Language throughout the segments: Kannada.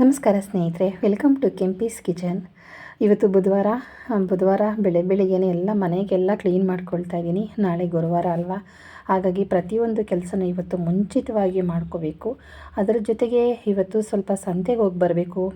ನಮಸ್ಕಾರ ಸ್ನೇಹಿತರೆ ವೆಲ್ಕಮ್ ಟು ಕೆಂಪೀಸ್ ಕಿಚನ್ ಇವತ್ತು ಬುಧವಾರ ಬುಧವಾರ ಬೆಳೆ ಬೆಳಿಗ್ಗೆ ಎಲ್ಲ ಮನೆಗೆಲ್ಲ ಕ್ಲೀನ್ ಮಾಡ್ಕೊಳ್ತಾ ಇದ್ದೀನಿ. ನಾಳೆ ಗುರುವಾರ ಅಲ್ವಾ? ಹಾಗಾಗಿ ಪ್ರತಿಯೊಂದು ಕೆಲಸನ ಇವತ್ತು ಮುಂಚಿತವಾಗಿ ಮಾಡ್ಕೋಬೇಕು. ಅದರ ಜೊತೆಗೆ ಇವತ್ತು ಸ್ವಲ್ಪ ಸಂತೆಗೆ ಹೋಗಿ ಬರಬೇಕು.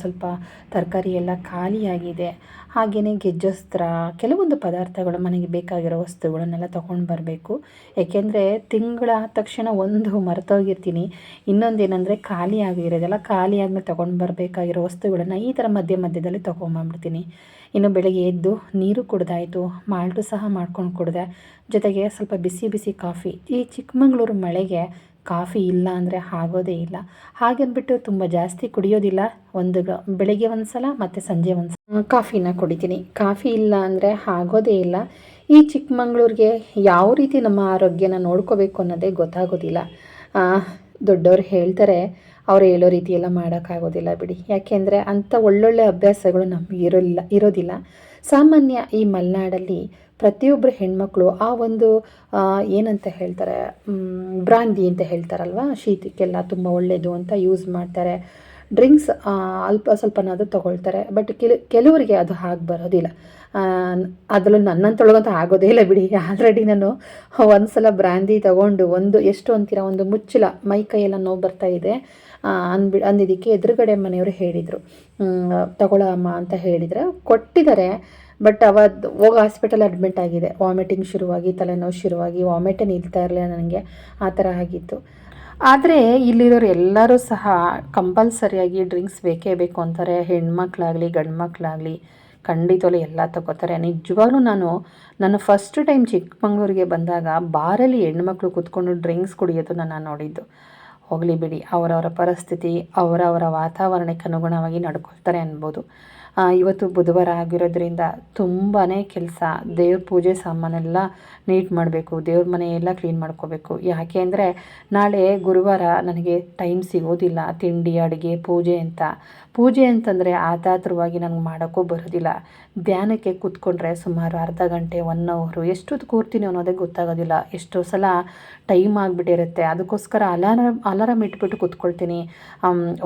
ಸ್ವಲ್ಪ ತರಕಾರಿ ಎಲ್ಲ ಖಾಲಿಯಾಗಿದೆ. ಹಾಗೆಯೇ ಗೆಜ್ಜಸ್ತ್ರ, ಕೆಲವೊಂದು ಪದಾರ್ಥಗಳು ಮನೆಗೆ ಬೇಕಾಗಿರೋ ವಸ್ತುಗಳನ್ನೆಲ್ಲ ತೊಗೊಂಡು ಬರಬೇಕು. ಏಕೆಂದರೆ ತಿಂಗಳಾದ ತಕ್ಷಣ ಒಂದು ಮರೆತೋಗಿರ್ತೀನಿ. ಇನ್ನೊಂದೇನೆಂದರೆ ಖಾಲಿ ಆಗಿರೋದೆಲ್ಲ ಖಾಲಿ ಆದಮೇಲೆ ತೊಗೊಂಡು ಬರಬೇಕಾಗಿರೋ ವಸ್ತುಗಳನ್ನು ಈ ಥರ ಮಧ್ಯ ಮಧ್ಯದಲ್ಲಿ ತೊಗೊಂಬಂದ್ಬಿಡ್ತೀನಿ. ಇನ್ನು ಬೆಳಗ್ಗೆ ಎದ್ದು ನೀರು ಕುಡ್ದಾಯಿತು ಮಾಲ್ಟು ಸಹ ಮಾಡ್ಕೊಂಡು ಕುಡಿದೆ. ಜೊತೆಗೆ ಸ್ವಲ್ಪ ಬಿಸಿ ಬಿಸಿ ಕಾಫಿ. ಈ ಚಿಕ್ಕಮಗಳೂರು ಮಳೆಗೆ ಕಾಫಿ ಇಲ್ಲ ಅಂದರೆ ಆಗೋದೇ ಇಲ್ಲ. ಹಾಗೆಂದ್ಬಿಟ್ಟು ತುಂಬ ಜಾಸ್ತಿ ಕುಡಿಯೋದಿಲ್ಲ. ಒಂದು ಬೆಳಿಗ್ಗೆ ಒಂದು ಸಲ ಮತ್ತು ಸಂಜೆ ಒಂದು ಸಲ ಕಾಫಿನ ಕುಡಿತೀನಿ. ಕಾಫಿ ಇಲ್ಲ ಅಂದರೆ ಆಗೋದೇ ಇಲ್ಲ. ಈ ಚಿಕ್ಕಮಂಗ್ಳೂರಿಗೆ ಯಾವ ರೀತಿ ನಮ್ಮ ಆರೋಗ್ಯನ ನೋಡ್ಕೋಬೇಕು ಅನ್ನೋದೇ ಗೊತ್ತಾಗೋದಿಲ್ಲ. ದೊಡ್ಡವ್ರು ಹೇಳ್ತಾರೆ, ಅವ್ರು ಹೇಳೋ ರೀತಿ ಎಲ್ಲ ಮಾಡೋಕ್ಕಾಗೋದಿಲ್ಲ ಬಿಡಿ. ಯಾಕೆಂದರೆ ಅಂಥ ಒಳ್ಳೊಳ್ಳೆ ಅಭ್ಯಾಸಗಳು ನಮಗೆ ಇರೋಲ್ಲ, ಇರೋದಿಲ್ಲ. ಸಾಮಾನ್ಯ ಈ ಮಲೆನಾಡಲ್ಲಿ ಪ್ರತಿಯೊಬ್ಬರು ಹೆಣ್ಮಕ್ಳು ಆ ಒಂದು ಏನಂತ ಹೇಳ್ತಾರೆ ಬ್ರಾಂದಿ ಅಂತ ಹೇಳ್ತಾರಲ್ವ? ಶೀತಕ್ಕೆಲ್ಲ ತುಂಬ ಒಳ್ಳೆಯದು ಅಂತ ಯೂಸ್ ಮಾಡ್ತಾರೆ. ಡ್ರಿಂಕ್ಸ್ ಅಲ್ಪ ಸ್ವಲ್ಪನಾದರೂ ತೊಗೊಳ್ತಾರೆ. ಬಟ್ ಕೆಲ, ಕೆಲವರಿಗೆ ಅದು ಹಾಗೆ ಬರೋದಿಲ್ಲ. ಅದರಲ್ಲೂ ನನ್ನಂತೊಳಗಂತೂ ಆಗೋದೇ ಇಲ್ಲ ಬಿಡಿ. ಆಲ್ರೆಡಿ ನಾನು ಒಂದು ಸಲ ಬ್ರ್ಯಾಂದಿ ತಗೊಂಡು ಒಂದು, ಎಷ್ಟು ಅಂತೀರ, ಒಂದು ಮುಚ್ಚಲ ಮೈ ಕೈಯೆಲ್ಲ ನೋವು ಬರ್ತಾ ಇದೆ. ಅಂದ್ಬಿ, ಅಂದಿದ್ದಕ್ಕೆ ಎದುರುಗಡೆ ಮನೆಯವರು ಹೇಳಿದರು. ತಗೊಳಮ್ಮ ಅಂತ ಹೇಳಿದರೆ, ಕೊಟ್ಟಿದ್ದಾರೆ. ಬಟ್ ಅವತ್ತು ಹೋಗಿ ಹಾಸ್ಪಿಟಲ್ ಅಡ್ಮಿಟ್ ಆಗಿದೆ. ವಾಮಿಟಿಂಗ್ ಶುರುವಾಗಿ, ತಲೆನೋವು ಶುರುವಾಗಿ ವಾಮಿಟೇ ನಿಲ್ತಾ ಇರಲಿಲ್ಲ ನನಗೆ. ಆ ಥರ ಆಗಿತ್ತು. ಆದರೆ ಇಲ್ಲಿರೋರು ಎಲ್ಲರೂ ಸಹ ಕಂಪಲ್ಸರಿಯಾಗಿ ಡ್ರಿಂಕ್ಸ್ ಬೇಕೇ ಬೇಕು ಅಂತಾರೆ. ಹೆಣ್ಮಕ್ಳಾಗಲಿ ಗಂಡು ಮಕ್ಕಳಾಗಲಿ ಖಂಡಿತವಾಗ್ಲೂ ಎಲ್ಲ ತಗೋತಾರೆ. ನಿಜವಾಗ್ಲೂ ನಾನು ನಾನು ಫಸ್ಟ್ ಟೈಮ್ ಚಿಕ್ಕಮಂಗ್ಳೂರಿಗೆ ಬಂದಾಗ ಬಾರಲ್ಲಿ ಹೆಣ್ಮಕ್ಳು ಕೂತ್ಕೊಂಡು ಡ್ರಿಂಕ್ಸ್ ಕುಡಿಯೋದು ನಾನು ನೋಡಿದ್ದು. ಹೋಗಲಿ ಬಿಡಿ, ಅವರವರ ಪರಿಸ್ಥಿತಿ, ಅವರವರ ವಾತಾವರಣಕ್ಕೆ ಅನುಗುಣವಾಗಿ ನಡ್ಕೊಳ್ತಾರೆ ಅನ್ಬೋದು. ಇವತ್ತು ಬುಧವಾರ ಆಗಿರೋದ್ರಿಂದ ತುಂಬಾ ಕೆಲಸ. ದೇವ್ರ ಪೂಜೆ ಸಾಮಾನೆಲ್ಲ ನೀಟ್ ಮಾಡಬೇಕು, ದೇವ್ರ ಮನೆ ಎಲ್ಲ ಕ್ಲೀನ್ ಮಾಡ್ಕೋಬೇಕು. ಯಾಕೆ ಅಂದರೆ ನಾಳೆ ಗುರುವಾರ ನನಗೆ ಟೈಮ್ ಸಿಗೋದಿಲ್ಲ, ತಿಂಡಿ, ಅಡುಗೆ, ಪೂಜೆ ಅಂತ. ಪೂಜೆ ಅಂತಂದರೆ ಆತಾತ್ರವಾಗಿ ನಂಗೆ ಮಾಡೋಕ್ಕೂ ಬರೋದಿಲ್ಲ. ಧ್ಯಾನಕ್ಕೆ ಕೂತ್ಕೊಂಡ್ರೆ ಸುಮಾರು ಅರ್ಧ ಗಂಟೆ ಒನ್ ಅವರು ಎಷ್ಟೊತ್ತು ಕೂರ್ತೀನಿ ಅನ್ನೋದೇ ಗೊತ್ತಾಗೋದಿಲ್ಲ. ಎಷ್ಟೋ ಸಲ ಟೈಮ್ ಆಗಿಬಿಟ್ಟಿರುತ್ತೆ. ಅದಕ್ಕೋಸ್ಕರ ಅಲಾರಾಮ್ ಅಲಾರಾಮ್ ಇಟ್ಬಿಟ್ಟು ಕೂತ್ಕೊಳ್ತೀನಿ.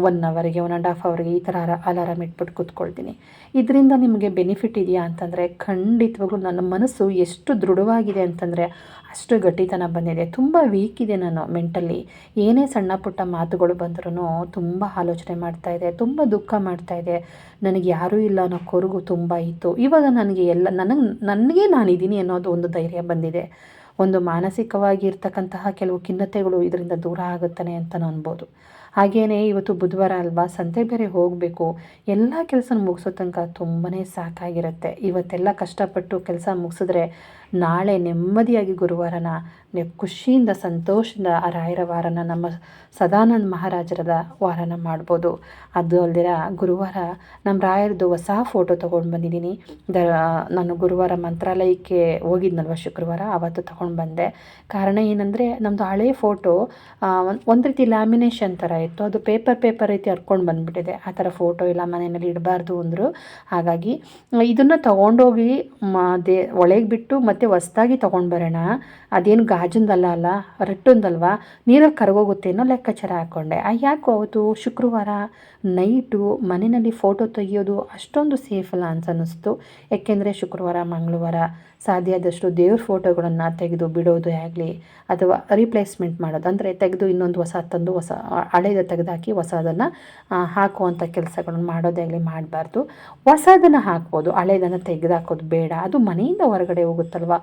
ಒನ್ ಅವರಿಗೆ ಒನ್ ಆ್ಯಂಡ್ ಹಾಫ್ ಅವರ್ಗೆ ಈ ಥರ ಅಲಾರಾಮ್ ಇಟ್ಬಿಟ್ಟು ಕೂತ್ಕೊಳ್ತೀನಿ. ಇದರಿಂದ ನಿಮಗೆ ಬೆನಿಫಿಟ್ ಇದೆಯಾ ಅಂತಂದರೆ ಖಂಡಿತವಾಗ್ಲೂ ನನ್ನ ಮನಸ್ಸು ಎಷ್ಟು ದೃಢವಾಗಿದೆ ಅಂತಂದರೆ ಅಷ್ಟು ಗಟ್ಟಿತನ ಬಂದಿದೆ. ತುಂಬ ವೀಕ್ ಇದೆ ನಾನು ಮೆಂಟಲಿ ಏನೇ ಸಣ್ಣ ಪುಟ್ಟ ಮಾತುಗಳು ಬಂದ್ರೂ ತುಂಬ ಆಲೋಚನೆ ಮಾಡ್ತಾ ಇದೆ, ತುಂಬ ದುಃಖ ಮಾಡ್ತಾ ಇದೆ. ನನಗೆ ಯಾರೂ ಇಲ್ಲ ಅನ್ನೋ ಕೊರಗು ತುಂಬ ಇತ್ತು. ಇವಾಗ ನನಗೆ ಎಲ್ಲ, ನನಗೆ ನನಗೆ ನಾನಿದ್ದೀನಿ ಅನ್ನೋದು ಒಂದು ಧೈರ್ಯ ಬಂದಿದೆ. ಒಂದು ಮಾನಸಿಕವಾಗಿ ಇರ್ತಕ್ಕಂತಹ ಕೆಲವು ಖಿನ್ನತೆಗಳು ಇದರಿಂದ ದೂರ ಆಗುತ್ತಾನೆ ಅಂತ ಅನ್ಬೋದು. ಹಾಗೆಯೇ ಇವತ್ತು ಬುಧವಾರ ಅಲ್ವಾ? ಸಂತೆ ಬೇರೆ ಹೋಗಬೇಕು. ಎಲ್ಲ ಕೆಲಸ ಮುಗಿಸೋ ತನಕ ತುಂಬಾ ಸಾಕಾಗಿರುತ್ತೆ. ಇವತ್ತೆಲ್ಲ ಕಷ್ಟಪಟ್ಟು ಕೆಲಸ ಮುಗಿಸಿದ್ರೆ ನಾಳೆ ನೆಮ್ಮದಿಯಾಗಿ ಗುರುವಾರನ ನೆ- ಖುಷಿಯಿಂದ, ಸಂತೋಷದಿಂದ ಆ ರಾಯರ ವಾರನ ನಮ್ಮ ಸದಾನಂದ ಮಹಾರಾಜರದ ವಾರನ ಮಾಡ್ಬೋದು. ಅದು ಅಲ್ದಿರ ಗುರುವಾರ ನಮ್ಮ ರಾಯರದು ಹೊಸ ಫೋಟೋ ತೊಗೊಂಡು ಬಂದಿದ್ದೀನಿ. ದ, ನಾನು ಗುರುವಾರ ಮಂತ್ರಾಲಯಕ್ಕೆ ಹೋಗಿದ್ನಲ್ವ ಶುಕ್ರವಾರ ಆವತ್ತು ತೊಗೊಂಡು ಬಂದೆ. ಕಾರಣ ಏನಂದರೆ ನಮ್ಮದು ಹಳೆ ಫೋಟೋ ಒಂದು ರೀತಿ ಲ್ಯಾಮಿನೇಷನ್ ಥರ ಇತ್ತು. ಅದು ಪೇಪರ್ ಪೇಪರ್ ರೀತಿ ಹರ್ಕೊಂಡು ಬಂದುಬಿಟ್ಟಿದೆ. ಆ ಥರ ಫೋಟೋ ಇಲ್ಲ ಮನೆಯಲ್ಲಿ ಇಡಬಾರ್ದು ಅಂದರು. ಹಾಗಾಗಿ ಇದನ್ನು ತೊಗೊಂಡೋಗಿ ಮ, ದೇ, ಒಳಗೆ ಬಿಟ್ಟು ಮತ್ತೆ ಹೊಸ್ದಾಗಿ ತೊಗೊಂಡು ಬರೋಣ. ಅದೇನು ಗಾಜಿಂದಲ್ಲ ಅಲ್ಲ ರಟ್ಟೊಂದಲ್ವಾ? ನೀರಲ್ಲಿ ಕರಗೋಗುತ್ತೆ ಅನ್ನೋ ಲೆಕ್ಕಾಚಾರ ಹಾಕ್ಕೊಂಡೆ ಯಾಕೋ ಅವತ್ತು ಶುಕ್ರವಾರ ನೈಟು ಮನೆಯಲ್ಲಿ ಫೋಟೋ ತೆಗಿಯೋದು ಅಷ್ಟೊಂದು ಸೇಫ್ ಅಲ್ಲ ಅಂತ ಅನ್ನಿಸ್ತು ಯಾಕೆಂದರೆ ಶುಕ್ರವಾರ, ಮಂಗಳವಾರ ಸಾಧ್ಯ ಆದಷ್ಟು ದೇವ್ರ ಫೋಟೋಗಳನ್ನು ತೆಗೆದು ಬಿಡೋದು ಆಗಲಿ, ಅಥವಾ ರೀಪ್ಲೇಸ್ಮೆಂಟ್ ಮಾಡೋದು. ಅಂದರೆ ತೆಗೆದು ಇನ್ನೊಂದು ಹೊಸ ತಂದು, ಹೊಸ ಹಳೇದ ತೆಗೆದಾಕಿ ಹೊಸದನ್ನು ಹಾಕುವಂಥ ಕೆಲಸಗಳನ್ನು ಮಾಡೋದೇ ಆಗಲಿ ಮಾಡಬಾರ್ದು. ಹೊಸದನ್ನು ಹಾಕ್ಬೋದು, ಹಳೇದನ್ನು ತೆಗೆದಾಕೋದು ಬೇಡ. ಅದು ಮನೆಯಿಂದ ಹೊರಗಡೆ ಹೋಗುತ್ತಲ್ವ?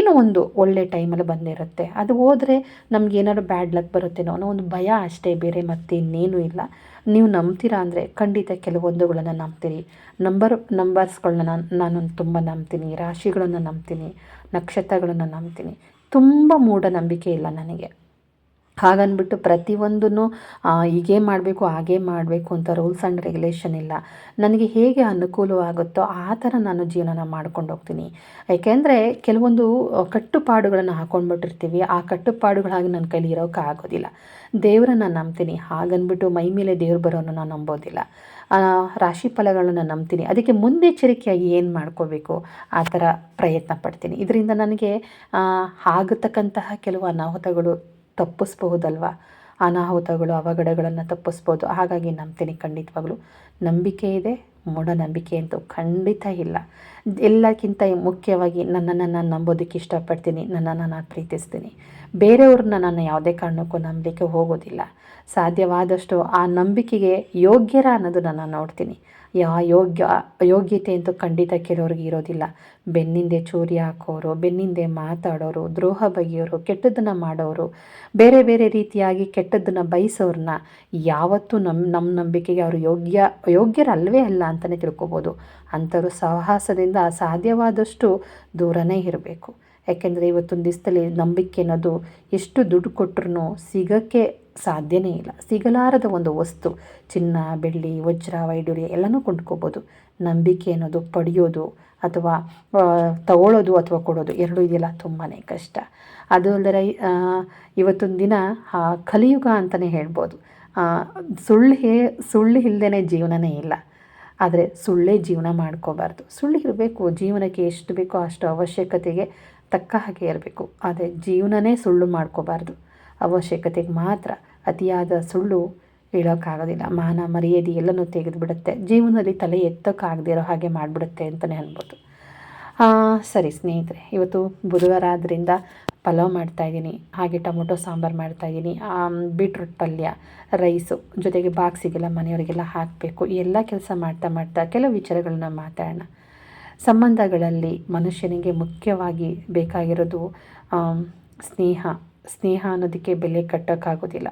ಏನೋ ಒಂದು ಒಳ್ಳೆ ಟೈಮಲ್ಲಿ ಬಂದಿರುತ್ತೆ ಅದು ಹೋದರೆ ನಮ್ಗೆ ಏನಾದ್ರು ಬ್ಯಾಡ್ ಲಕ್ ಬರುತ್ತೇನೋ ಅನ್ನೋ ಒಂದು ಭಯ ಅಷ್ಟೇ, ಬೇರೆ ಮತ್ತೆ ಇನ್ನೇನೂ ಇಲ್ಲ. ನೀವು ನಂಬ್ತೀರಾ ಅಂದರೆ ಖಂಡಿತ ಕೆಲವೊಂದುಗಳನ್ನು ನಂಬ್ತೀರಿ. ನಂಬರ್ ನಂಬರ್ಸ್ಗಳನ್ನ ನಾನು ನಾನು ತುಂಬ ನಂಬ್ತೀನಿ. ರಾಶಿಗಳನ್ನು ನಂಬ್ತೀನಿ. ನಕ್ಷತ್ರಗಳನ್ನು ನಂಬ್ತೀನಿ. ತುಂಬ ಮೂಢನಂಬಿಕೆ ಇಲ್ಲ ನನಗೆ. ಹಾಗನ್ಬಿಟ್ಟು ಪ್ರತಿಯೊಂದನ್ನು ಹೀಗೇ ಮಾಡಬೇಕು, ಹಾಗೇ ಮಾಡಬೇಕು ಅಂತ ರೂಲ್ಸ್ ಆ್ಯಂಡ್ ರೆಗ್ಯುಲೇಷನ್ ಇಲ್ಲ. ನನಗೆ ಹೇಗೆ ಅನುಕೂಲವಾಗುತ್ತೋ ಆ ಥರ ನಾನು ಜೀವನನ ಮಾಡ್ಕೊಂಡು ಹೋಗ್ತೀನಿ. ಯಾಕೆಂದರೆ ಕೆಲವೊಂದು ಕಟ್ಟುಪಾಡುಗಳನ್ನು ಹಾಕೊಂಡ್ಬಿಟ್ಟಿರ್ತೀವಿ. ಆ ಕಟ್ಟುಪಾಡುಗಳಾಗಿ ನನ್ನ ಕೈಲಿ ಇರೋಕೆ ಆಗೋದಿಲ್ಲ. ದೇವರನ್ನ ನಂಬ್ತೀನಿ. ಹಾಗನ್ಬಿಟ್ಟು ಮೈ ಮೇಲೆ ದೇವ್ರು ಬರೋನು ನಾನು ನಂಬೋದಿಲ್ಲ. ರಾಶಿ ಫಲಗಳನ್ನು ನಂಬ್ತೀನಿ. ಅದಕ್ಕೆ ಮುನ್ನೆಚ್ಚರಿಕೆಯಾಗಿ ಏನು ಮಾಡ್ಕೋಬೇಕು? ಆ ಥರ ಪ್ರಯತ್ನ ಪಡ್ತೀನಿ. ಇದರಿಂದ ನನಗೆ ಆಗತಕ್ಕಂತಹ ಕೆಲವು ಅನಾಹುತಗಳು ತಪ್ಪಿಸ್ಬಹುದಲ್ವ? ಅನಾಹುತಗಳು, ಅವಘಡಗಳನ್ನು ತಪ್ಪಿಸ್ಬೋದು. ಹಾಗಾಗಿ ನಂಬ್ತೀನಿ ಖಂಡಿತವಾಗ್ಲೂ. ನಂಬಿಕೆ ಇದೆ ಮೂಢನಂಬಿಕೆ ಅಂತೂ ಖಂಡಿತ ಇಲ್ಲ. ಎಲ್ಲಕ್ಕಿಂತ ಮುಖ್ಯವಾಗಿ ನನ್ನನ್ನು ನಾನು ನಂಬೋದಕ್ಕೆ ಇಷ್ಟಪಡ್ತೀನಿ, ನನ್ನನ್ನು ನಾನು ಪ್ರೀತಿಸ್ತೀನಿ. ಬೇರೆಯವ್ರನ್ನ ನಾನು ಯಾವುದೇ ಕಾರಣಕ್ಕೂ ನಂಬಲಿಕ್ಕೆ ಹೋಗೋದಿಲ್ಲ. ಸಾಧ್ಯವಾದಷ್ಟು ಆ ನಂಬಿಕೆಗೆ ಯೋಗ್ಯರ ಅನ್ನೋದು ನಾನು ನೋಡ್ತೀನಿ. ಯಾ ಯೋಗ್ಯ ಯೋಗ್ಯತೆ ಅಂತೂ ಖಂಡಿತ ಕೆಲವ್ರಿಗೆ ಇರೋದಿಲ್ಲ. ಬೆನ್ನಿಂದೆ ಚೂರಿ ಹಾಕೋರು, ಬೆನ್ನಿಂದೆ ಮಾತಾಡೋರು, ದ್ರೋಹ ಬಗೆಯೋರು, ಕೆಟ್ಟದ್ದನ್ನು ಮಾಡೋರು, ಬೇರೆ ಬೇರೆ ರೀತಿಯಾಗಿ ಕೆಟ್ಟದ್ದನ್ನು ಬಯಸೋರನ್ನ ಯಾವತ್ತೂ ನಮ್ಮ ನಮ್ಮ ನಂಬಿಕೆಗೆ ಅವರು ಯೋಗ್ಯ ಯೋಗ್ಯರಲ್ವೇ ಅಲ್ಲ ಅಂತಲೇ ತಿಳ್ಕೊಬೋದು. ಅಂಥವ್ರು ಸಾಹಸದಿಂದ ಸಾಧ್ಯವಾದಷ್ಟು ದೂರನೇ ಇರಬೇಕು. ಯಾಕೆಂದರೆ ಇವತ್ತೊಂದು ದಿವಸದಲ್ಲಿ ನಂಬಿಕೆ ಅನ್ನೋದು ಎಷ್ಟು ದುಡ್ಡು ಕೊಟ್ಟರು ಸಿಗೋಕ್ಕೆ ಸಾಧ್ಯನೇ ಇಲ್ಲ. ಸಿಗಲಾರದ ಒಂದು ವಸ್ತು, ಚಿನ್ನ, ಬೆಳ್ಳಿ, ವಜ್ರ, ವೈಡೂರ್ಯ ಎಲ್ಲನೂ ಕೊಂಡ್ಕೋಬೋದು. ನಂಬಿಕೆ ಅನ್ನೋದು ಪಡೆಯೋದು ಅಥವಾ ತಗೊಳ್ಳೋದು ಅಥವಾ ಕೊಡೋದು ಎರಡೂ ಇದೆಯಲ್ಲ ತುಂಬಾ ಕಷ್ಟ. ಅದು ಅಲ್ಲದೆ ಇವತ್ತೊಂದು ದಿನ ಕಲಿಯುಗ ಅಂತಲೇ ಹೇಳ್ಬೋದು. ಸುಳ್ಳು ಹೇ, ಸುಳ್ಳು ಇಲ್ಲದೇ ಜೀವನನೇ ಇಲ್ಲ. ಆದರೆ ಸುಳ್ಳೇ ಜೀವನ ಮಾಡ್ಕೋಬಾರ್ದು. ಸುಳ್ಳು ಇರಬೇಕು, ಜೀವನಕ್ಕೆ ಎಷ್ಟು ಬೇಕೋ ಅಷ್ಟು ಅವಶ್ಯಕತೆಗೆ ತಕ್ಕ ಹಾಗೆ ಇರಬೇಕು. ಆದರೆ ಜೀವನನೇ ಸುಳ್ಳು ಮಾಡ್ಕೋಬಾರ್ದು. ಅವಶ್ಯಕತೆಗೆ ಮಾತ್ರ ಅತಿಯಾದ ಸುಳ್ಳು ಹೇಳೋಕ್ಕಾಗೋದಿಲ್ಲ. ಮಾನ, ಮರ್ಯಾದೆ ಎಲ್ಲನೂ ತೆಗೆದುಬಿಡುತ್ತೆ. ಜೀವನದಲ್ಲಿ ತಲೆ ಎತ್ತೋಕ್ಕಾಗದೇ ಇರೋ ಹಾಗೆ ಮಾಡಿಬಿಡುತ್ತೆ ಅಂತಲೇ ಅನ್ಬೋದು ಸರಿ ಸ್ನೇಹಿತರೆ, ಇವತ್ತು ಬುಧವಾರ ಆದ್ದರಿಂದ ಪಲಾವ್ ಮಾಡ್ತಾಯಿದ್ದೀನಿ ಹಾಗೆ ಟೊಮೊಟೊ ಸಾಂಬಾರು ಮಾಡ್ತಾಯಿದ್ದೀನಿ ಬೀಟ್ರೂಟ್ ಪಲ್ಯ, ರೈಸು, ಜೊತೆಗೆ ಬಾಕ್ಸಿಗೆಲ್ಲ ಮನೆಯವರಿಗೆಲ್ಲ ಹಾಕಬೇಕು. ಎಲ್ಲ ಕೆಲಸ ಮಾಡ್ತಾ ಮಾಡ್ತಾ ಕೆಲವು ವಿಚಾರಗಳನ್ನ ಮಾತಾಡೋಣ. ಸಂಬಂಧಗಳಲ್ಲಿ ಮನುಷ್ಯನಿಗೆ ಮುಖ್ಯವಾಗಿ ಬೇಕಾಗಿರೋದು ಸ್ನೇಹ. ಸ್ನೇಹ ಅನ್ನೋದಕ್ಕೆ ಬೆಲೆ ಕಟ್ಟೋಕ್ಕಾಗೋದಿಲ್ಲ.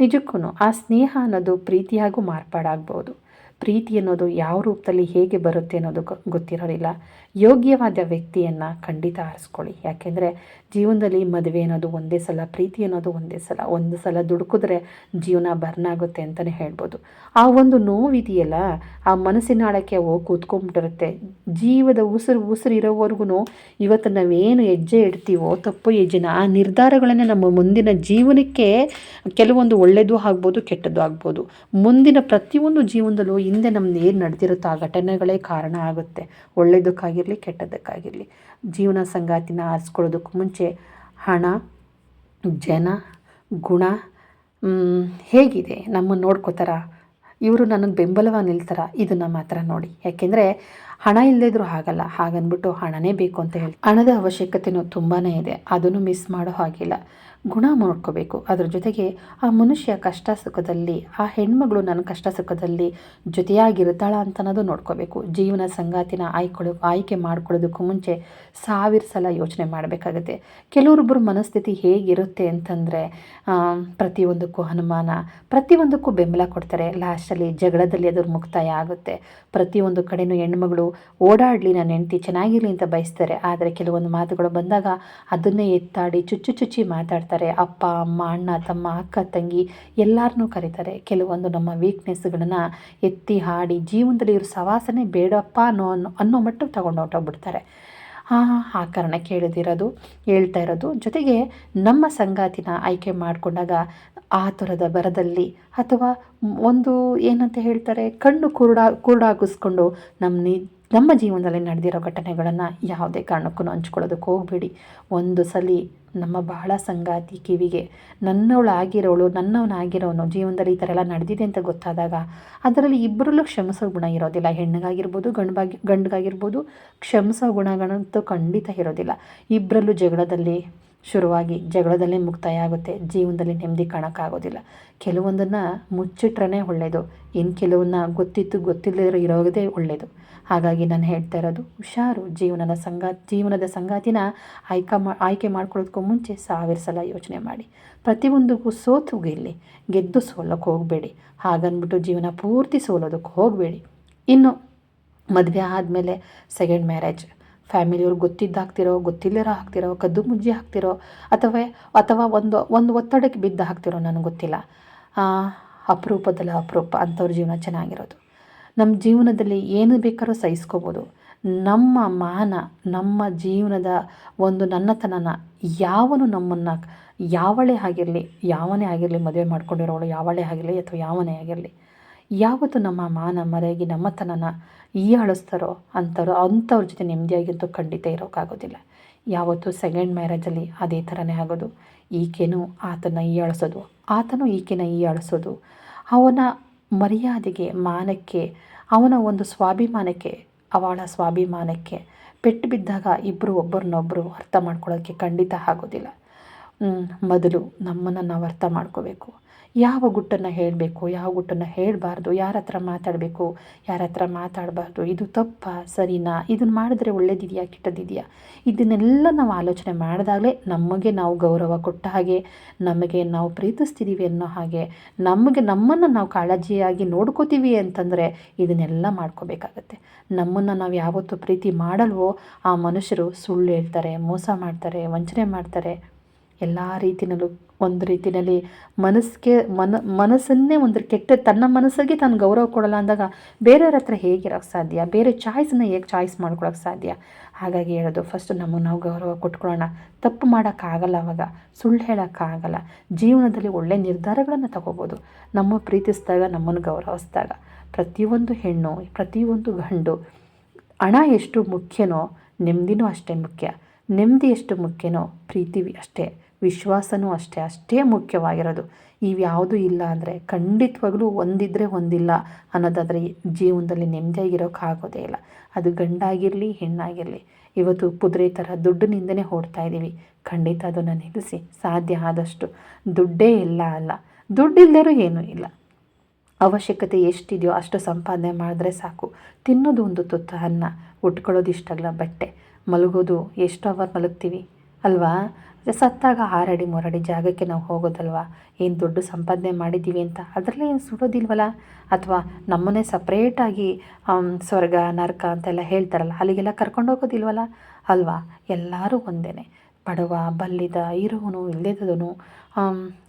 ನಿಜಕ್ಕೂ ಆ ಸ್ನೇಹ ಅನ್ನೋದು ಪ್ರೀತಿಯಾಗೂ ಮಾರ್ಪಾಡಾಗ್ಬೋದು. ಪ್ರೀತಿ ಅನ್ನೋದು ಯಾವ ರೂಪದಲ್ಲಿ ಹೇಗೆ ಬರುತ್ತೆ ಅನ್ನೋದು ಗೊತ್ತಿರೋದಿಲ್ಲ. ಯೋಗ್ಯವಾದ ವ್ಯಕ್ತಿಯನ್ನು ಖಂಡಿತ ಆರಿಸ್ಕೊಳ್ಳಿ. ಯಾಕೆಂದರೆ ಜೀವನದಲ್ಲಿ ಮದುವೆ ಅನ್ನೋದು ಒಂದೇ ಸಲ, ಪ್ರೀತಿ ಅನ್ನೋದು ಒಂದೇ ಸಲ, ಒಂದು ಸಲ ದುಡುಕಿದ್ರೆ ಜೀವನ ಬರ್ನ್ ಆಗುತ್ತೆ ಅಂತಲೇ ಹೇಳ್ಬೋದು. ಆ ಒಂದು ನೋವಿದೆಯಲ್ಲ, ಆ ಮನಸ್ಸಿನಾಳಕ್ಕೆ ಹೋಗಿ ಕೂತ್ಕೊಂಡ್ಬಿಟ್ಟಿರುತ್ತೆ ಜೀವದ ಉಸಿರು ಉಸಿರು ಇರೋವರೆಗೂ ಇವತ್ತು ನಾವೇನು ಹೆಜ್ಜೆ ಇಡ್ತೀವೋ, ತಪ್ಪು ಹೆಜ್ಜೆನ, ಆ ನಿರ್ಧಾರಗಳನ್ನೇ ನಮ್ಮ ಮುಂದಿನ ಜೀವನಕ್ಕೆ ಕೆಲವೊಂದು ಒಳ್ಳೆಯದು ಆಗ್ಬೋದು, ಕೆಟ್ಟದ್ದು ಆಗ್ಬೋದು. ಮುಂದಿನ ಪ್ರತಿಯೊಂದು ಜೀವನದಲ್ಲೂ ಹಿಂದೆ ನಮ್ದು ಏನು ನಡೆದಿರುತ್ತೋ ಆ ಘಟನೆಗಳೇ ಕಾರಣ ಆಗುತ್ತೆ. ಒಳ್ಳೆಯದಕ್ಕಾಗಿರಲಿ ಕೆಟ್ಟದ್ದಕ್ಕಾಗಿರಲಿ. ಜೀವನ ಸಂಗಾತಿನ ಆರಿಸ್ಕೊಳ್ಳೋದಕ್ಕೂ ಮುಂಚೆ ಹಣ, ಜನ, ಗುಣ ಹೇಗಿದೆ? ನಮ್ಮನ್ನು ನೋಡ್ಕೋತಾರ? ಇವರು ನನಗೆ ಬೆಂಬಲವಾಗಿ ನಿಲ್ತಾರ? ಇದನ್ನು ಮಾತ್ರ ನೋಡಿ. ಯಾಕೆಂದರೆ ಹಣ ಇಲ್ಲದಿದ್ರೂ ಆಗಲ್ಲ ಹಾಗನ್ಬಿಟ್ಟು ಹಣನೇ ಬೇಕು ಅಂತ ಹೇಳಿ. ಹಣದ ಅವಶ್ಯಕತೆಯೂ ತುಂಬಾ ಇದೆ, ಅದನ್ನು ಮಿಸ್ ಮಾಡೋ ಹಾಗಿಲ್ಲ. ಗುಣ ನೋಡ್ಕೋಬೇಕು. ಅದ್ರ ಜೊತೆಗೆ ಆ ಮನುಷ್ಯ ಕಷ್ಟ ಸುಖದಲ್ಲಿ, ಆ ಹೆಣ್ಮಗಳು ನನ್ನ ಕಷ್ಟ ಸುಖದಲ್ಲಿ ಜೊತೆಯಾಗಿರ್ತಾಳ ಅಂತ ಅನ್ನೋದು ನೋಡ್ಕೋಬೇಕು. ಜೀವನ ಸಂಗಾತಿನ ಆಯ್ಕೊಳ್ಳೋ ಆಯ್ಕೆ ಮಾಡ್ಕೊಳ್ಳೋದಕ್ಕೂ ಮುಂಚೆ ಸಾವಿರ ಸಲ ಯೋಚನೆ ಮಾಡಬೇಕಾಗುತ್ತೆ. ಕೆಲವೊಬ್ಬರು ಮನಸ್ಥಿತಿ ಹೇಗಿರುತ್ತೆ ಅಂತಂದರೆ ಪ್ರತಿಯೊಂದಕ್ಕೂ ಅನುಮಾನ, ಪ್ರತಿಯೊಂದಕ್ಕೂ ಬೆಂಬಲ ಕೊಡ್ತಾರೆ. ಲಾಸ್ಟಲ್ಲಿ ಜಗಳದಲ್ಲಿ ಅದ್ರ ಮುಕ್ತಾಯ ಆಗುತ್ತೆ. ಪ್ರತಿಯೊಂದು ಕಡೆಯೂ ಹೆಣ್ಮಗಳು ಓಡಾಡಲಿ, ನನ್ನ ಹೆಂಡತಿ ಚೆನ್ನಾಗಿರಲಿ ಅಂತ ಬಯಸ್ತಾರೆ. ಆದರೆ ಕೆಲವೊಂದು ಮಾತುಗಳು ಬಂದಾಗ ಅದನ್ನೇ ಎತ್ತಾಡಿ, ಚುಚ್ಚು ಚುಚ್ಚಿ ಮಾತಾಡ್ತಾರೆ. ಅಪ್ಪ, ಅಮ್ಮ, ಅಣ್ಣ, ತಮ್ಮ, ಅಕ್ಕ, ತಂಗಿ ಎಲ್ಲರನ್ನೂ ಕರೀತಾರೆ. ಕೆಲವೊಂದು ನಮ್ಮ ವೀಕ್ನೆಸ್ಗಳನ್ನು ಎತ್ತಿ ಹಾಡಿ, ಜೀವನದಲ್ಲಿ ಇರೋ ಸವಾಸನೆ ಬೇಡಪ್ಪ ಅನ್ನೋ ಅನ್ನೋ ಮಟ್ಟಕ್ಕೆ ತಗೊಂಡು ಹೊಟ್ಟೋಗ್ಬಿಡ್ತಾರೆ ಆ ಕಾರಣ ಕೇಳಿದಿರೋದು ಹೇಳ್ತಾ ಇರೋದು. ಜೊತೆಗೆ ನಮ್ಮ ಸಂಗಾತಿನ ಆಯ್ಕೆ ಮಾಡಿಕೊಂಡಾಗ ಆ ಥರದ ಬರದಲ್ಲಿ ಅಥವಾ ಒಂದು ಏನಂತ ಹೇಳ್ತಾರೆ, ಕಣ್ಣು ಕುರುಡಾ, ಕುರುಡಾಗಿಸ್ಕೊಂಡು ನಮ್ಮ ನಿ ನಮ್ಮ ಜೀವನದಲ್ಲಿ ನಡೆದಿರೋ ಘಟನೆಗಳನ್ನು ಯಾವುದೇ ಕಾರಣಕ್ಕೂ ಹಂಚ್ಕೊಳ್ಳೋದಕ್ಕೆ ಹೋಗಬೇಡಿ. ಒಂದು ಸಲ ನಮ್ಮ ಬಹಳ ಸಂಗಾತಿ ಕಿವಿಗೆ ನನ್ನವಳಾಗಿರೋಳು, ನನ್ನವನಾಗಿರೋನು ಜೀವನದಲ್ಲಿ ಈ ಥರ ಎಲ್ಲ ನಡೆದಿದೆ ಅಂತ ಗೊತ್ತಾದಾಗ ಅದರಲ್ಲಿ ಇಬ್ಬರಲ್ಲೂ ಕ್ಷಮಿಸೋ ಗುಣ ಇರೋದಿಲ್ಲ. ಹೆಣ್ಣಿಗಾಗಿರ್ಬೋದು ಗಂಡಾಗಿ ಗಂಡಿಗಾಗಿರ್ಬೋದು, ಕ್ಷಮಿಸೋ ಗುಣಗಳಂತೂ ಖಂಡಿತ ಇರೋದಿಲ್ಲ. ಇಬ್ಬರಲ್ಲೂ ಜಗಳದಲ್ಲಿ ಶುರುವಾಗಿ ಜಗಳದಲ್ಲಿ ಮುಕ್ತಾಯ ಆಗುತ್ತೆ ಜೀವನದಲ್ಲಿ ನೆಮ್ಮದಿ ಕಾಣೋಕ್ಕಾಗೋದಿಲ್ಲ. ಕೆಲವೊಂದನ್ನು ಮುಚ್ಚಿಟ್ರೇ ಒಳ್ಳೆಯದು ಇನ್ನು ಕೆಲವನ್ನ ಗೊತ್ತಿತ್ತು ಗೊತ್ತಿಲ್ಲದಿರೋ ಇರೋದೇ ಒಳ್ಳೆಯದು ಹಾಗಾಗಿ ನಾನು ಹೇಳ್ತಾ ಇರೋದು, ಹುಷಾರು. ಜೀವನದ ಸಂಗಾ ಜೀವನದ ಸಂಗಾತಿನ ಆಯ್ಕೆ ಮಾ, ಆಯ್ಕೆ ಮಾಡ್ಕೊಳ್ಳೋದಕ್ಕೂ ಮುಂಚೆ ಸಾವಿರ ಸಲ ಯೋಚನೆ ಮಾಡಿ. ಪ್ರತಿಯೊಂದಕ್ಕೂ ಸೋತು ಗೆಲ್ಲಿ ಗೆದ್ದು ಸೋಲೋಕ್ಕೆ ಹೋಗಬೇಡಿ. ಹಾಗನ್ಬಿಟ್ಟು ಜೀವನ ಪೂರ್ತಿ ಸೋಲೋದಕ್ಕೆ ಹೋಗಬೇಡಿ. ಇನ್ನು ಮದುವೆ ಆದಮೇಲೆ ಸೆಕೆಂಡ್ ಮ್ಯಾರೇಜ್ ಫ್ಯಾಮಿಲಿಯವ್ರಿಗೆ ಗೊತ್ತಿದ್ದು ಹಾಕ್ತಿರೋ ಗೊತ್ತಿಲ್ಲರೋ ಹಾಕ್ತಿರೋ, ಕದ್ದು ಮುಜ್ಜಿ ಹಾಕ್ತಿರೋ, ಅಥವಾ ಅಥವಾ ಒಂದು ಒಂದು ಒತ್ತಡಕ್ಕೆ ಬಿದ್ದು ಹಾಕ್ತಿರೋ ನನಗೆ ಗೊತ್ತಿಲ್ಲ. ಅಪರೂಪದಲ್ಲ ಅಪರೂಪ ಅಂಥವ್ರ ಜೀವನ ಚೆನ್ನಾಗಿರೋದು. ನಮ್ಮ ಜೀವನದಲ್ಲಿ ಏನು ಬೇಕಾದ್ರೂ ಸಹಿಸ್ಕೋಬೋದು. ನಮ್ಮ ಮಾನ, ನಮ್ಮ ಜೀವನದ ಒಂದು ನನ್ನತನನ ಯಾವನು ನಮ್ಮನ್ನು, ಯಾವಳೇ ಆಗಿರಲಿ, ಯಾವನೇ ಆಗಿರಲಿ ಮದುವೆ ಮಾಡ್ಕೊಂಡಿರೋಳು, ಯಾವಳೇ ಆಗಿರಲಿ ಅಥವಾ ಯಾವನೇ ಆಗಿರಲಿ ಯಾವತ್ತು ನಮ್ಮ ಮಾನ ಮರೆಯಾಗಿ ನಮ್ಮತನನ ಅಳಿಸ್ತಾರೋ ಅಂಥವ್ರು, ಅಂಥವ್ರ ಜೊತೆ ನೆಮ್ಮದಿಯಾಗಿದ್ದು ಖಂಡಿತ ಇರೋಕ್ಕಾಗೋದಿಲ್ಲ. ಯಾವತ್ತು ಸೆಕೆಂಡ್ ಮ್ಯಾರೇಜಲ್ಲಿ ಅದೇ ಥರನೇ ಆಗೋದು. ಈಕೆನೂ ಆತನ ಹೀಯಾಳಿಸೋದು ಆತನೂ ಈಕೆನ ಹೀಯಾಳಿಸೋದು ಅವನ ಮರ್ಯಾದೆಗೆ, ಮಾನಕ್ಕೆ, ಅವನ ಒಂದು ಸ್ವಾಭಿಮಾನಕ್ಕೆ, ಅವಳ ಸ್ವಾಭಿಮಾನಕ್ಕೆ ಪೆಟ್ಟು ಬಿದ್ದಾಗ ಇಬ್ಬರು ಒಬ್ಬರನ್ನೊಬ್ಬರು ಅರ್ಥ ಮಾಡ್ಕೊಳ್ಳೋಕ್ಕೆ ಖಂಡಿತ ಆಗೋದಿಲ್ಲ. ಮೊದಲು ನಮ್ಮನ್ನು ನಾವು ಅರ್ಥ ಮಾಡ್ಕೋಬೇಕು. ಯಾವ ಗುಟ್ಟನ್ನು ಹೇಳಬೇಕು, ಯಾವ ಗುಟ್ಟನ್ನು ಹೇಳಬಾರ್ದು, ಯಾರ ಹತ್ರ ಮಾತಾಡಬೇಕು, ಯಾರ ಹತ್ರ ಮಾತಾಡಬಾರ್ದು, ಇದು ತಪ್ಪ, ಸರಿನಾ ಇದನ್ನು ಮಾಡಿದ್ರೆ ಒಳ್ಳೇದಿದೆಯಾ, ಕೆಟ್ಟದಿದೆಯಾ, ಇದನ್ನೆಲ್ಲ ನಾವು ಆಲೋಚನೆ ಮಾಡಿದಾಗಲೇ ನಮಗೆ ನಾವು ಗೌರವ ಕೊಟ್ಟ ಹಾಗೆ, ನಮಗೆ ನಾವು ಪ್ರೀತಿಸ್ತಿದ್ದೀವಿ ಅನ್ನೋ ಹಾಗೆ, ನಮಗೆ ನಮ್ಮನ್ನು ನಾವು ಕಾಳಜಿಯಾಗಿ ನೋಡ್ಕೋತೀವಿ ಅಂತಂದರೆ ಇದನ್ನೆಲ್ಲ ಮಾಡ್ಕೋಬೇಕಾಗತ್ತೆ. ನಮ್ಮನ್ನು ನಾವು ಯಾವತ್ತೂ ಪ್ರೀತಿ ಮಾಡಲ್ವೋ, ಆ ಮನುಷ್ಯರು ಸುಳ್ಳು ಹೇಳ್ತಾರೆ, ಮೋಸ ಮಾಡ್ತಾರೆ, ವಂಚನೆ ಮಾಡ್ತಾರೆ. ಎಲ್ಲ ರೀತಿಯಲ್ಲೂ ಒಂದು ರೀತಿಯಲ್ಲಿ ಮನಸ್ಸಿಗೆ ಮನ, ಮನಸ್ಸನ್ನೇ ಒಂದು ಕೆಟ್ಟ, ತನ್ನ ಮನಸ್ಸಿಗೆ ತಾನು ಗೌರವ ಕೊಡಲ್ಲ ಅಂದಾಗ ಬೇರೆಯವ್ರ ಹತ್ರ ಹೇಗಿರೋಕ್ಕೆ ಸಾಧ್ಯ? ಬೇರೆ ಚಾಯ್ಸನ್ನ ಹೇಗೆ ಚಾಯ್ಸ್ ಮಾಡ್ಕೊಳಕ್ಕೆ ಸಾಧ್ಯ? ಹಾಗಾಗಿ ಹೇಳೋದು ಫಸ್ಟ್ ನಮಗೆ ನಾವು ಗೌರವ ಕೊಟ್ಕೊಳ್ಳೋಣ ತಪ್ಪು ಮಾಡೋಕ್ಕಾಗಲ್ಲ ಅವಾಗ, ಸುಳ್ಳು ಹೇಳೋಕ್ಕಾಗಲ್ಲ. ಜೀವನದಲ್ಲಿ ಒಳ್ಳೆಯ ನಿರ್ಧಾರಗಳನ್ನು ತಗೋಬೋದು. ನಮ್ಮ ಪ್ರೀತಿಸಿದಾಗ, ನಮ್ಮನ್ನು ಗೌರವಿಸಿದಾಗ ಪ್ರತಿಯೊಂದು ಹೆಣ್ಣು, ಪ್ರತಿಯೊಂದು ಗಂಡು, ಹಣ ಎಷ್ಟು ಮುಖ್ಯನೋ, ನೆಮ್ಮದಿನೂ ಅಷ್ಟೇ ಮುಖ್ಯ. ನೆಮ್ಮದಿ ಎಷ್ಟು ಮುಖ್ಯನೋ ಪ್ರೀತಿ ಅಷ್ಟೇ. ವಿಶ್ವಾಸನೂ ಅಷ್ಟೇ ಅಷ್ಟೇ ಮುಖ್ಯವಾಗಿರೋದು. ಇವ್ಯಾವುದೂ ಇಲ್ಲ ಅಂದರೆ ಖಂಡಿತವಾಗ್ಲೂ ಒಂದಿದ್ದರೆ ಒಂದಿಲ್ಲ ಅನ್ನೋದಾದರೆ ಜೀವನದಲ್ಲಿ ನೆಮ್ಮದಿಯಾಗಿರೋಕ್ಕಾಗೋದೇ ಇಲ್ಲ. ಅದು ಗಂಡಾಗಿರಲಿ, ಹೆಣ್ಣಾಗಿರಲಿ, ಇವತ್ತು ಕುದುರೆ ಥರ ದುಡ್ಡಿನಿಂದನೇ ಇದ್ದೀವಿ ಖಂಡಿತ ಅದನ್ನು ನಿಲ್ಲಿಸಿ, ಸಾಧ್ಯ ಆದಷ್ಟು. ದುಡ್ಡೇ ಇಲ್ಲ ಅಲ್ಲ ದುಡ್ಡಿಲ್ಲದರೂ ಏನೂ ಇಲ್ಲ. ಅವಶ್ಯಕತೆ ಎಷ್ಟಿದೆಯೋ ಅಷ್ಟು ಸಂಪಾದನೆ ಮಾಡಿದ್ರೆ ಸಾಕು. ತಿನ್ನೋದು ಒಂದು ತುತ್ತ ಅನ್ನ, ಉಟ್ಕೊಳ್ಳೋದು ಇಷ್ಟಾಗಲ್ಲ ಬಟ್ಟೆ. ಮಲಗೋದು ಎಷ್ಟು ಅವರ್ ಮಲಗ್ತೀವಿ? ಅಲ್ವಾ? ಸತ್ತಾಗ ಆರಡಿ ಮೂರಡಿ ಜಾಗಕ್ಕೆ ನಾವು ಹೋಗೋದಲ್ವಾ? ಏನು ದೊಡ್ಡ ಸಂಪಾದನೆ ಮಾಡಿದ್ದೀವಿ ಅಂತ? ಅದರಲ್ಲೇ ಏನು ಸುಡೋದಿಲ್ವಲ್ಲ? ಅಥವಾ ನಮ್ಮನ್ನೇ ಸಪ್ರೇಟಾಗಿ ಸ್ವರ್ಗ, ನರಕ ಅಂತೆಲ್ಲ ಹೇಳ್ತಾರಲ್ಲ, ಅಲ್ಲಿಗೆಲ್ಲ ಕರ್ಕೊಂಡು ಹೋಗೋದಿಲ್ವಲ್ಲ? ಅಲ್ವಾ? ಎಲ್ಲರೂ ಒಂದೇ ಬಡವ ಬಲ್ಲಿದ ಇರೋನು ಇಲ್ಲದವನು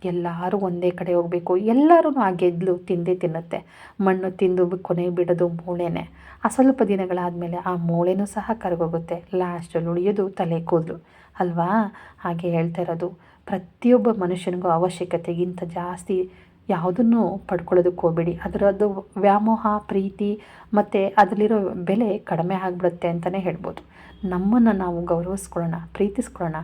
ಎಲ್ಲರೂ ಒಂದೇ ಕಡೆ ಹೋಗಬೇಕು. ಎಲ್ಲರೂ ಆ ಗೆದ್ದಲು ತಿಂದೇ ತಿನ್ನುತ್ತೆ. ಮಣ್ಣು ತಿಂದು ಕೊನೆಗೆ ಬಿಡೋದು ಮೂಳೆನೇ. ಆ ಸ್ವಲ್ಪ ದಿನಗಳಾದಮೇಲೆ ಆ ಮೂಳೆನೂ ಸಹ ಕರಗೋಗುತ್ತೆ. ಲಾಸ್ಟಲ್ಲಿ ಉಳಿಯೋದು ತಲೆ ಕೂದಲು. ಅಲ್ವಾ? ಹಾಗೆ ಹೇಳ್ತಾ ಇರೋದು. ಪ್ರತಿಯೊಬ್ಬ ಮನುಷ್ಯನಿಗೂ ಅವಶ್ಯಕತೆಗಿಂತ ಜಾಸ್ತಿ ಯಾವುದನ್ನು ಪಡ್ಕೊಳ್ಳೋದಕ್ಕೆ ಹೋಗಬೇಡಿ. ಅದರದ್ದು ವ್ಯಾಮೋಹ, ಪ್ರೀತಿ ಮತ್ತು ಅದರಲ್ಲಿರೋ ಬೆಲೆ ಕಡಿಮೆ ಆಗಿಬಿಡುತ್ತೆ ಅಂತಲೇ ಹೇಳ್ಬೋದು. ನಮ್ಮನ್ನು ನಾವು ಗೌರವಿಸ್ಕೊಳ್ಳೋಣ, ಪ್ರೀತಿಸ್ಕೊಳ್ಳೋಣ.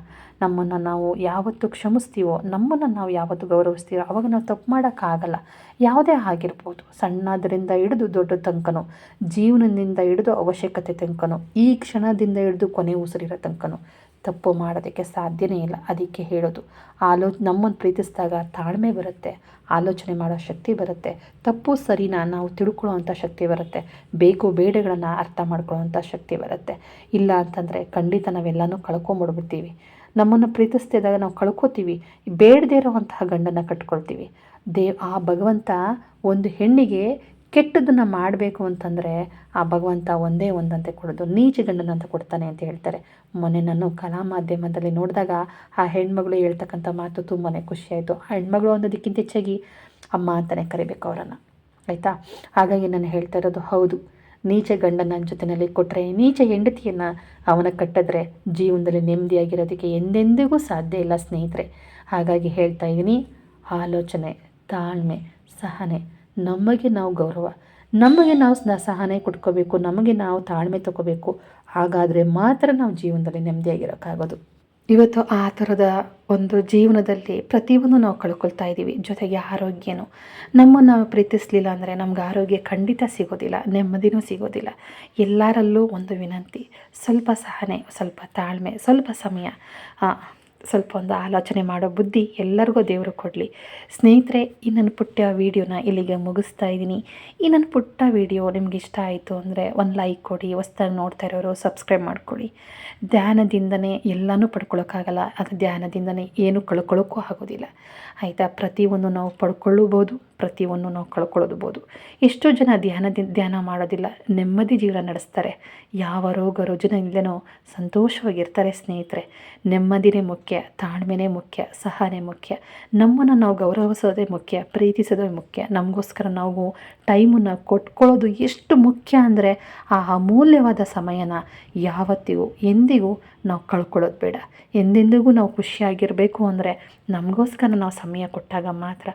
ನಮ್ಮನ್ನು ನಾವು ಯಾವತ್ತು ಕ್ಷಮಿಸ್ತೀವೋ, ನಮ್ಮನ್ನು ನಾವು ಯಾವತ್ತು ಗೌರವಿಸ್ತೀವೋ ಆವಾಗ ನಾವು ತಪ್ಪು ಮಾಡೋಕ್ಕಾಗಲ್ಲ. ಯಾವುದೇ ಆಗಿರ್ಬೋದು, ಸಣ್ಣದರಿಂದ ಹಿಡಿದು ದೊಡ್ಡ ತನಕನೂ, ಜೀವನದಿಂದ ಹಿಡಿದು ಅವಶ್ಯಕತೆ ತನಕನೂ, ಈ ಕ್ಷಣದಿಂದ ಹಿಡಿದು ಕೊನೆ ಉಸಿರಿರೋ ತನಕನೂ ತಪ್ಪು ಮಾಡೋದಕ್ಕೆ ಸಾಧ್ಯನೇ ಇಲ್ಲ. ಅದಕ್ಕೆ ಹೇಳೋದು, ಆಲೋ, ನಮ್ಮನ್ನು ಪ್ರೀತಿಸಿದಾಗ ತಾಳ್ಮೆ ಬರುತ್ತೆ, ಆಲೋಚನೆ ಮಾಡೋ ಶಕ್ತಿ ಬರುತ್ತೆ, ತಪ್ಪು ಸರಿನಾ ನಾವು ತಿಳ್ಕೊಳ್ಳೋವಂಥ ಶಕ್ತಿ ಬರುತ್ತೆ, ಬೇಕು ಬೇಡಗಳನ್ನು ಅರ್ಥ ಮಾಡ್ಕೊಳ್ಳೋವಂಥ ಶಕ್ತಿ ಬರುತ್ತೆ. ಇಲ್ಲ ಅಂತಂದರೆ ಖಂಡಿತ ನಾವೆಲ್ಲನೂ ಕಳ್ಕೊಂಬಿಡ್ಬಿಡ್ತೀವಿ. ನಮ್ಮನ್ನು ಪ್ರೀತಿಸ್ತಿದ್ದಾಗ ನಾವು ಕಳ್ಕೊತೀವಿ, ಬೇಡದೇ ಇರೋವಂತಹ ಗಂಡನ್ನು ಕಟ್ಕೊಳ್ತೀವಿ. ದೇವ್, ಆ ಭಗವಂತ ಒಂದು ಹೆಣ್ಣಿಗೆ ಕೆಟ್ಟದನ್ನು ಮಾಡಬೇಕು ಅಂತಂದರೆ ಆ ಭಗವಂತ ಒಂದೇ ಒಂದಂತೆ ಕೊಡೋದು, ನೀಚ ಗಂಡನಂತ ಕೊಡ್ತಾನೆ ಅಂತ ಹೇಳ್ತಾರೆ. ಮೊನ್ನೆ ನಾನು ಕಲಾ ಮಾಧ್ಯಮದಲ್ಲಿ ನೋಡಿದಾಗ ಆ ಹೆಣ್ಮಗಳು ಹೇಳ್ತಕ್ಕಂಥ ಮಾತು ತುಂಬಾ ಖುಷಿಯಾಯಿತು. ಆ ಹೆಣ್ಮಗಳು ಅನ್ನೋದಕ್ಕಿಂತ ಹೆಚ್ಚಾಗಿ ಅಮ್ಮ ಅಂತಲೇ ಕರಿಬೇಕು ಅವರನ್ನು, ಆಯಿತಾ? ಹಾಗಾಗಿ ನಾನು ಹೇಳ್ತಾ ಇರೋದು ಹೌದು. ನೀಚ ಗಂಡನ ಜೊತೆಯಲ್ಲಿ ಕೊಟ್ಟರೆ ನೀಚ ಹೆಂಡತಿಯನ್ನು ಅವನ ಕಟ್ಟಿದ್ರೆ ಜೀವನದಲ್ಲಿ ನೆಮ್ಮದಿಯಾಗಿರೋದಕ್ಕೆ ಎಂದೆಂದಿಗೂ ಸಾಧ್ಯ ಇಲ್ಲ ಸ್ನೇಹಿತರೆ. ಹಾಗಾಗಿ ಹೇಳ್ತಾ ಇದ್ದೀನಿ, ಆಲೋಚನೆ, ತಾಳ್ಮೆ, ಸಹನೆ. ನಮಗೆ ನಾವು ಗೌರವ, ನಮಗೆ ನಾವು ಸಹನೆ ಕೊಟ್ಕೋಬೇಕು, ನಮಗೆ ನಾವು ತಾಳ್ಮೆ ತಗೋಬೇಕು, ಹಾಗಾದರೆ ಮಾತ್ರ ನಾವು ಜೀವನದಲ್ಲಿ ನೆಮ್ಮದಿಯಾಗಿರೋಕ್ಕಾಗೋದು. ಇವತ್ತು ಆ ಥರದ ಒಂದು ಜೀವನದಲ್ಲಿ ಪ್ರತಿಯೊಂದು ನಾವು ಕಳ್ಕೊಳ್ತಾ ಇದ್ದೀವಿ. ಜೊತೆಗೆ ಆರೋಗ್ಯನೂ. ನಮ್ಮನ್ನು ನಾವು ಪ್ರೀತಿಸಲಿಲ್ಲ ಅಂದರೆ ನಮ್ಗೆ ಆರೋಗ್ಯ ಖಂಡಿತ ಸಿಗೋದಿಲ್ಲ, ನೆಮ್ಮದಿನೂ ಸಿಗೋದಿಲ್ಲ. ಎಲ್ಲರಲ್ಲೂ ಒಂದು ವಿನಂತಿ, ಸ್ವಲ್ಪ ಸಹನೆ, ಸ್ವಲ್ಪ ತಾಳ್ಮೆ, ಸ್ವಲ್ಪ ಸಮಯ. ಸ್ವಲ್ಪ ಒಂದು ಆಲೋಚನೆ ಮಾಡೋ ಬುದ್ಧಿ ಎಲ್ಲರಿಗೂ ದೇವರು ಕೊಡಲಿ. ಸ್ನೇಹಿತರೆ, ಈ ನನ್ನ ಪುಟ್ಟ ವೀಡಿಯೋನ ಇಲ್ಲಿಗೆ ಮುಗಿಸ್ತಾ ಇದ್ದೀನಿ. ಈ ನನ್ನ ಪುಟ್ಟ ವೀಡಿಯೋ ನಿಮ್ಗೆ ಇಷ್ಟ ಆಯಿತು ಅಂದರೆ ಒಂದು ಲೈಕ್ ಕೊಡಿ, ಹೊಸ್ದಾಗಿ ನೋಡ್ತಾ ಇರೋರು ಸಬ್ಸ್ಕ್ರೈಬ್ ಮಾಡ್ಕೊಳ್ಳಿ. ಧ್ಯಾನದಿಂದನೇ ಎಲ್ಲನೂ ಪಡ್ಕೊಳ್ಳೋಕ್ಕಾಗಲ್ಲ ಅದು ಧ್ಯಾನದಿಂದನೇ ಏನು ಕಳ್ಕೊಳ್ಳೋಕ್ಕೂ ಆಗೋದಿಲ್ಲ. ಆಯಿತಾ? ಪ್ರತಿಯೊಂದು ನಾವು ಪಡ್ಕೊಳ್ಳಬೋದು. ಪ್ರತಿಯೊಂದು ನಾವು ಕಳ್ಕೊಳ್ಳೋದ್ಬೋದು. ಎಷ್ಟೋ ಜನ ಧ್ಯಾನದಿಂದ ಧ್ಯಾನ ಮಾಡೋದಿಲ್ಲ, ನೆಮ್ಮದಿ ಜೀವನ ನಡೆಸ್ತಾರೆ. ಯಾವ ರೋಗ ರುಜಿನ ಇಲ್ಲದೇನೋ ಸಂತೋಷವಾಗಿರ್ತಾರೆ ಸ್ನೇಹಿತರೆ. ನೆಮ್ಮದಿನೇ ಮುಖ್ಯ, ತಾಳ್ಮೆನೇ ಮುಖ್ಯ, ಸಹನೆ ಮುಖ್ಯ. ನಮ್ಮನ್ನು ನಾವು ಗೌರವಿಸೋದೇ ಮುಖ್ಯ, ಪ್ರೀತಿಸೋದೇ ಮುಖ್ಯ. ನಮಗೋಸ್ಕರ ನಾವು ಟೈಮನ್ನು ಕೊಟ್ಕೊಳ್ಳೋದು ಎಷ್ಟು ಮುಖ್ಯ ಅಂದರೆ ಆ ಅಮೂಲ್ಯವಾದ ಸಮಯನ ಯಾವತ್ತಿಗೂ, ಎಂದಿಗೂ ನಾವು ಕಳ್ಕೊಳ್ಳೋದು ಬೇಡ. ಎಂದೆಂದಿಗೂ ನಾವು ಖುಷಿಯಾಗಿರಬೇಕು ಅಂದರೆ ನಮಗೋಸ್ಕರ ನಾವು ಸಮಯ ಕೊಟ್ಟಾಗ ಮಾತ್ರ.